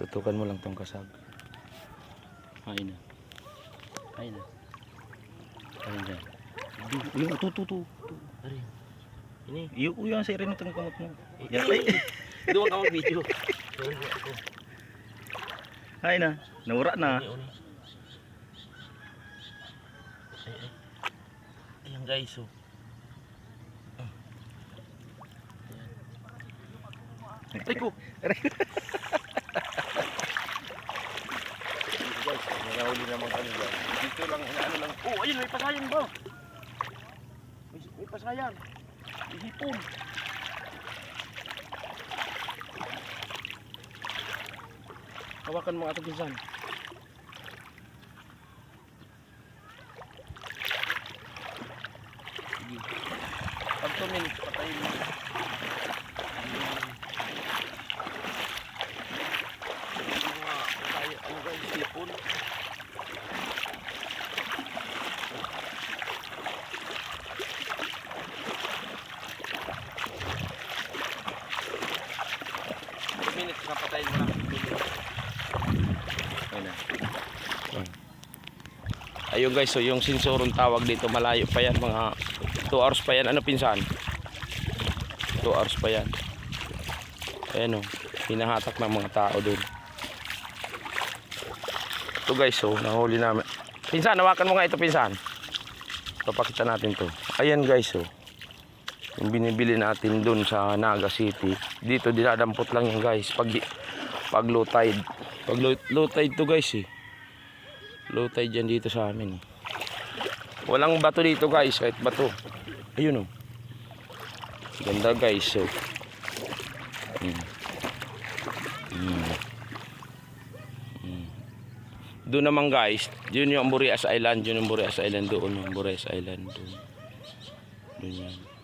Tutukan mo lang tong kasag. Ay na. Ay na. Ay na. Yung tu tu tu. Ari. Ini. Iyo ko yan sa rin itong kamot mo. Ya, ay. Doon ka mag-video. Ay na. Nawura na. Ayan guys, oh. Ay ko. Guys, nakahuli naman kami guys. Dito lang, ano lang. Oh, ayun, may pasayan ba? May, may pasayan. May hipon. Hawakan mo ato pinsan. Sige. Pag 2 minutes, patayin mo. Mga pasayan, ano guys, hipon. Two minutes na patayin mo lang. Ay na. Ayun guys, so yung sensorong tawag dito malayo pa yan mga 2 hours pa yan. Ano pinsan? 2 hours pa yan. Ayan o, hinahatak ng mga tao dun. Ito guys, so nahuli namin. Pinsan, hawakan mo nga ito pinsan. Papakita natin to. Ayan guys, so. Yung binibili natin dun sa Naga City. Dito dinadampot lang yan guys. Pag, pag low tide. Pag low, low tide to guys eh. Low tide yan dito sa amin eh. Walang bato dito guys, kahit bato. Ayun oh. Ganda guys, so. Hmm. Hmm. Hmm. Doon naman guys, yun yung Burias Island, yun yung Burias Island doon, yung Burias Island doon. Doon yan.